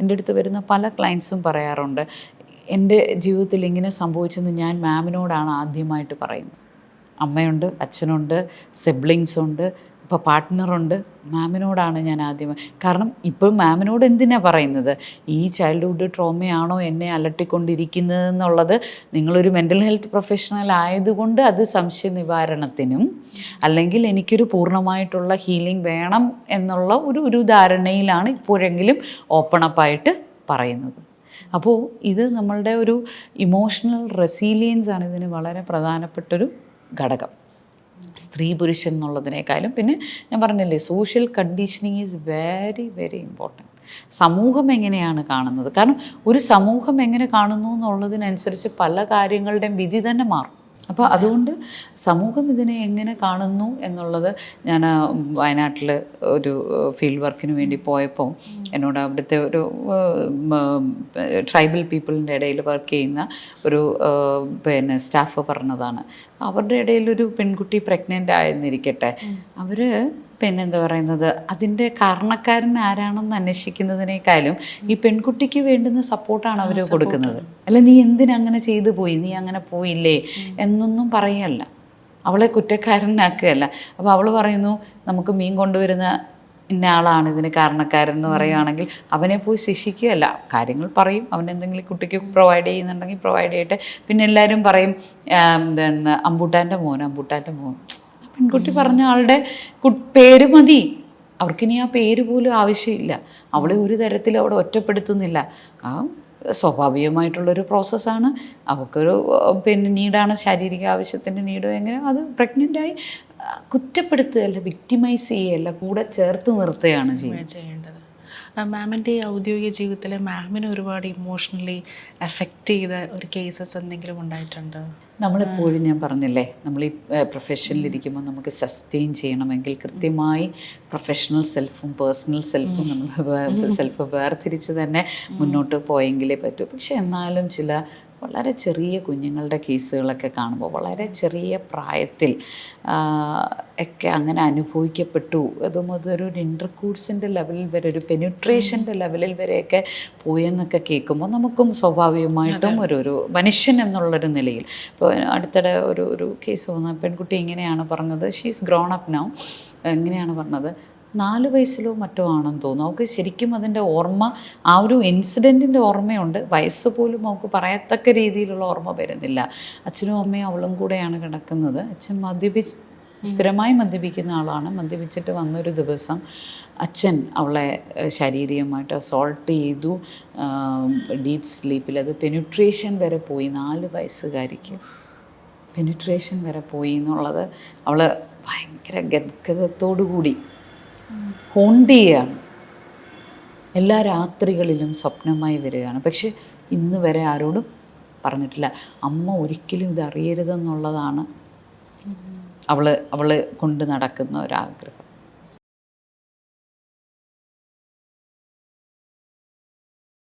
എന്റെ അടുത്ത് വരുന്ന പല ക്ലയൻസും പറയാറുണ്ട് എന്റെ ജീവിതത്തിൽ ഇങ്ങനെ സംഭവിച്ചെന്ന് ഞാൻ മാമിനോടാണ് ആദ്യമായിട്ട് പറയുന്നത്. അമ്മയുണ്ട് അച്ഛനുണ്ട് സിബ്ലിങ്സ് ഉണ്ട് ഇപ്പോൾ പാർട്ട്ണറുണ്ട് മാമിനോടാണ് ഞാൻ ആദ്യം കാരണം ഇപ്പോൾ മാമിനോട് എന്തിനാ പറയുന്നത്? ഈ ചൈൽഡ്ഹുഡ് ട്രോമയാണോ എന്നെ അലട്ടിക്കൊണ്ടിരിക്കുന്നത് എന്നുള്ളത് നിങ്ങളൊരു മെന്റൽ ഹെൽത്ത് പ്രൊഫഷണൽ ആയതുകൊണ്ട് അത് സംശയ നിവാരണത്തിനും അല്ലെങ്കിൽ എനിക്കൊരു പൂർണമായിട്ടുള്ള ഹീലിംഗ് വേണം എന്നുള്ള ഒരു ഒരു ധാരണയിലാണ് ഇപ്പോഴെങ്കിലും ഓപ്പൺ അപ്പായിട്ട് പറയുന്നത്. അപ്പോൾ ഇത് നമ്മളുടെ ഒരു ഇമോഷണൽ റെസീലിയൻസ് ആണ് ഇതിന് വളരെ പ്രധാനപ്പെട്ടൊരു ഘടകം. സ്ത്രീ പുരുഷൻ എന്നുള്ളതിനേക്കാളും. പിന്നെ ഞാൻ പറഞ്ഞില്ലേ social conditioning is very very important സമൂഹം എങ്ങനെയാണ് കാണുന്നത്? കാരണം ഒരു സമൂഹം എങ്ങനെ കാണുന്നു എന്നുള്ളതിനനുസരിച്ച് പല കാര്യങ്ങളുടെയും വിധി തന്നെ മാറും. അപ്പോൾ അതുകൊണ്ട് സമൂഹം ഇതിനെ എങ്ങനെ കാണുന്നു എന്നുള്ളത് ഞാൻ വയനാട്ടിൽ ഒരു ഫീൽഡ് വർക്കിന് വേണ്ടി പോയപ്പോൾ എന്നോട് അവിടുത്തെ ഒരു ട്രൈബൽ പീപ്പിളിന്റെ ഇടയിൽ വർക്ക് ചെയ്യുന്ന ഒരു പിന്നെ സ്റ്റാഫ് പറഞ്ഞതാണ്. അവരുടെ ഇടയിൽ ഒരു പെൺകുട്ടി പ്രഗ്നന്റ് ആയെന്നിരിക്കട്ടെ അവർ പിന്നെ എന്താ പറയുന്നത്? അതിന്റെ കാരണക്കാരൻ ആരാണെന്ന് അന്വേഷിക്കുന്നതിനേക്കാളും ഈ പെൺകുട്ടിക്ക് വേണ്ടുന്ന സപ്പോർട്ടാണ് അവർ കൊടുക്കുന്നത്. അല്ല നീ എന്തിനങ്ങനെ ചെയ്തു പോയി? നീ അങ്ങനെ പോയില്ലേ? എന്നൊന്നും പറയല്ല. അവളെ കുറ്റക്കാരനാക്കുകയല്ല. അപ്പോൾ അവൾ പറയുന്നു നമുക്ക് മീൻ കൊണ്ടുവരുന്ന ഇന്ന ആളാണ് ഇതിന് കാരണക്കാരൻ എന്ന് പറയുകയാണെങ്കിൽ അവനെ പോയി ശിക്ഷിക്കുകയല്ല. കാര്യങ്ങൾ പറയും. അവൻ എന്തെങ്കിലും കുട്ടിക്ക് പ്രൊവൈഡ് ചെയ്യുന്നുണ്ടെങ്കിൽ പ്രൊവൈഡ് ചെയ്യട്ടെ. പിന്നെ എല്ലാവരും പറയും എന്താണ് അമ്പൂട്ടാന്റെ മോൻ അമ്പൂട്ടാന്റെ മോൻ. പെൺകുട്ടി പറഞ്ഞ ആളുടെ പേര് മതി. അവർക്കിനി ആ പേര് പോലും ആവശ്യമില്ല. അവളെ ഒരു തരത്തിലും അവിടെ ഒറ്റപ്പെടുത്തുന്നില്ല. ആ സ്വാഭാവികമായിട്ടുള്ളൊരു പ്രോസസ്സാണ്. അവൾക്കൊരു പിന്നെ നീഡാണ് ശാരീരിക ആവശ്യത്തിന്റെ നീഡ് എങ്ങനെ അത് പ്രഗ്നന്റായി കുറ്റപ്പെടുത്തുകയല്ല വിക്ടിമൈസ് ചെയ്യുകയല്ല കൂടെ ചേർത്ത് നിർത്തുകയാണ് ചെയ്യുന്നത്. മാമിന്റെ ഈ ഔദ്യോഗിക ജീവിതത്തിൽ മാമിനെ ഒരുപാട് ഇമോഷണലി എഫക്റ്റ് ചെയ്ത ഒരു കേസസ് എന്തെങ്കിലും ഉണ്ടായിട്ടുണ്ടോ? നമ്മളെപ്പോഴും ഞാൻ പറഞ്ഞില്ലേ നമ്മൾ ഈ പ്രൊഫഷനിലിരിക്കുമ്പോൾ നമുക്ക് സസ്റ്റെയിൻ ചെയ്യണമെങ്കിൽ കൃത്യമായി പ്രൊഫഷണൽ സെൽഫും പേഴ്സണൽ സെൽഫും നമ്മൾ സെൽഫ് വേർതിരിച്ച് തന്നെ മുന്നോട്ട് പോയെങ്കിലേ പറ്റൂ. പക്ഷെ എന്നാലും ചില വളരെ ചെറിയ കുഞ്ഞുങ്ങളുടെ കേസുകളൊക്കെ കാണുമ്പോൾ വളരെ ചെറിയ പ്രായത്തിൽ ഒക്കെ അങ്ങനെ അനുഭവിക്കപ്പെട്ടു. അതും അതൊരു ഇന്റർകൂഡ്സിന്റെ ലെവലിൽ വരെ ഒരു പെന്യൂട്രേഷന്റെ ലെവലിൽ വരെയൊക്കെ പോയെന്നൊക്കെ കേൾക്കുമ്പോൾ നമുക്കും സ്വാഭാവികമായിട്ടും ഒരു ഒരു മനുഷ്യൻ എന്നുള്ളൊരു നിലയിൽ. ഇപ്പോൾ അടുത്തിടെ ഒരു ഒരു കേസ് വന്ന പെൺകുട്ടി ഇങ്ങനെയാണ് പറഞ്ഞത്. ഷീസ് ഗ്രോൺ അപ്പ് നൗ എങ്ങനെയാണ് പറഞ്ഞത്? നാല് വയസ്സിലോ മറ്റോ ആണെന്ന് തോന്നുന്നു. അവൾക്ക് ശരിക്കും അതിന്റെ ഓർമ്മ ആ ഒരു ഇൻസിഡന്റിന്റെ ഓർമ്മയുണ്ട്. വയസ്സ് പോലും അവൾക്ക് പറയത്തക്ക രീതിയിലുള്ള ഓർമ്മ വരുന്നില്ല. അച്ഛനും അമ്മയും അവളും കൂടെയാണ് കിടക്കുന്നത്. അച്ഛൻ മദ്യപിച്ച് സ്ഥിരമായി മദ്യപിക്കുന്ന ആളാണ്. മദ്യപിച്ചിട്ട് വന്നൊരു ദിവസം അച്ഛൻ അവളെ ശാരീരികമായിട്ട് അസോൾട്ട് ചെയ്തു. ഡീപ്പ് സ്ലീപ്പിൽ അത് പെനുട്രേഷൻ വരെ പോയി. നാല് വയസ്സുകാരിക്ക് പെനുട്രേഷൻ വരെ പോയി എന്നുള്ളത് അവൾ ഭയങ്കര ഗദ്ഗതത്തോടു കൂടി ഹോണ്ട് ചെയ്യുകയാണ് എല്ലാ രാത്രികളിലും സ്വപ്നമായി വരികയാണ്. പക്ഷെ ഇന്ന് വരെ ആരോടും പറഞ്ഞിട്ടില്ല. അമ്മ ഒരിക്കലും ഇത് അറിയരുതെന്നുള്ളതാണ് അവൾ അവൾ കൊണ്ട് നടക്കുന്ന ഒരാഗ്രഹം.